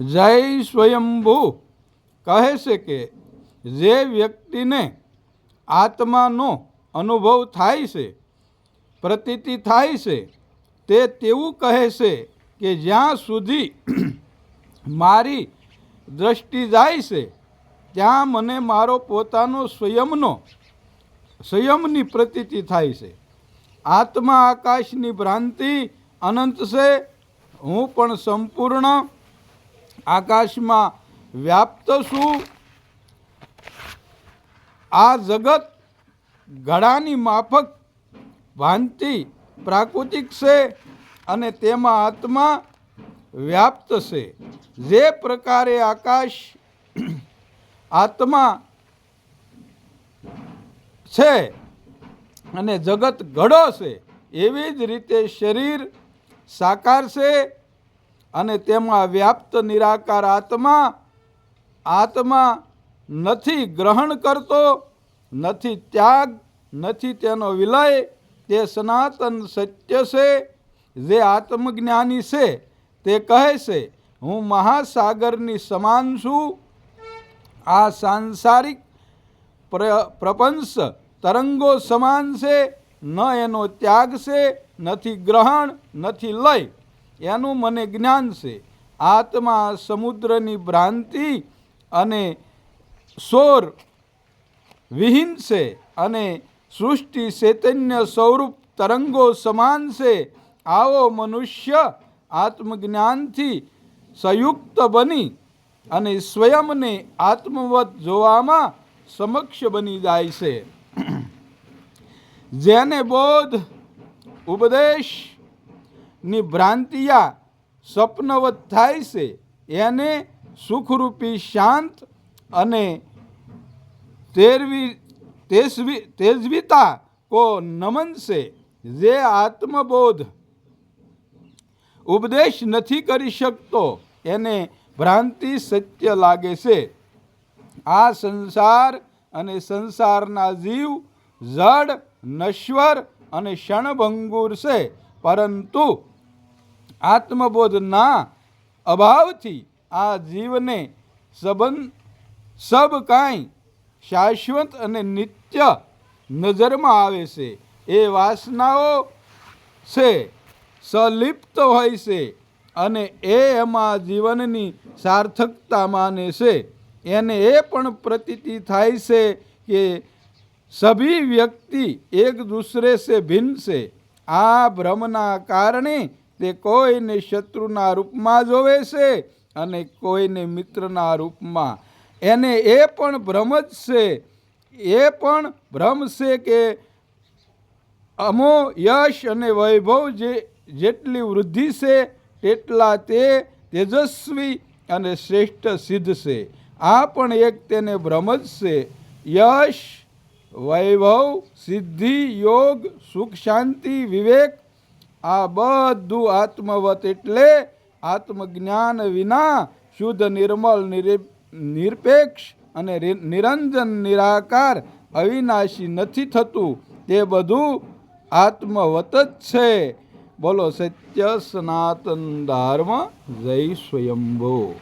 જય સ્વયંભૂ. કહે છે કે જે વ્યક્તિને આત્માનો અનુભવ થાય છે, પ્રતીતિ થાય છે, તે તેવું કહે છે કે જ્યાં સુધી મારી દ્રષ્ટિ જાય છે, ત્યાં મને મારો પોતાનો સ્વયંનો સંયમની પ્રતીતિ થાય છે. આત્મા આકાશની ભ્રાંતિ અનંત છે, હું પણ સંપૂર્ણ આકાશમાં વ્યાપ્ત છું. આ જગત ઘડાની માફક ભાંતિ પ્રાકૃતિક છે અને તેમાં આત્મા વ્યાપ્ત છે. જે પ્રકારે આકાશ આત્મા છે અને જગત ઘડો છે, એવી જ રીતે શરીર સાકાર છે અને તેમાં વ્યાપ્ત નિરાકાર આત્મા આત્મા નથી ગ્રહણ કરતો, નથી ત્યાગ, નથી તેનો વિલય, તે સનાતન સત્ય છે, જે આત્મજ્ઞાની છે, તે કહે છે, હું મહાસાગરની સમાન છું. આ સાંસારિક પ્ર- પ્રપંચ તરંગો સમાન છે, ન એનો ત્યાગ છે, નથી ગ્રહણ, નથી લય. એનું મને જ્ઞાન છે. આત્મા સમુદ્રની ભ્રાંતિ અને સોર વિહીન છે અને સૃષ્ટિ ચૈતન્ય સ્વરૂપ તરંગો સમાન છે. આવો મનુષ્ય આત્મજ્ઞાનથી સંયુક્ત બની અને સ્વયંને આત્મવત જોવામાં સમક્ષ બની જાય છે. જેને બોધ, ઉપદેશ ની ભ્રાંતિયા સ્વપ્નવત થાય છે. એને સુખરૂપી શાંત અને તેરવી તેજવી તેજવિતા કો નમન છે. જે આત્મબોધ ઉપદેશ નથી કરી શકતો, એને ભ્રાંતિ સત્ય લાગે છે. આ સંસાર અને સંસારના જીવ જડ, નશ્વર અને ક્ષણભંગુર છે. પરંતુ આત્મબોધના અભાવથી આ જીવને સંબંધ, સબ કાંઈ શાશ્વત અને નિત્ય નજરમાં આવે છે. એ વાસનાઓ છે, સલિપ્ત હોય છે અને એ એમાં જીવનની સાર્થકતા માને છે. એને એ પણ પ્રતીતિ થાય છે કે સભી વ્યક્તિ એક દૂસરે સે ભિન્ન છે. આ ભ્રમના કારણે તે કોઈને શત્રુના રૂપમાં જોવે છે અને કોઈને મિત્રના રૂપમાં. એને એ પણ ભ્રમ જ છે, એ પણ ભ્રમ છે કે અમો યશ અને વૈભવ જે, જેટલી વૃદ્ધિ છે તેટલા તે તેજસ્વી અને શ્રેષ્ઠ સિદ્ધ છે. આ પણ એક તેને ભ્રમ જ છે. યશ, વૈભવ, સિદ્ધિ, યોગ, સુખ, શાંતિ, વિવેક આ બધું આત્મવત એટલે આત્મજ્ઞાન વિના શુદ્ધ નિર્મળ નિરે- નિરપેક્ષ અને નિરંજન, નિરાકાર, અવિનાશી નથી થતું. તે બધું આત્મવત જ છે. બોલો સત્ય સનાતન ધર્મ જય સ્વયંભો.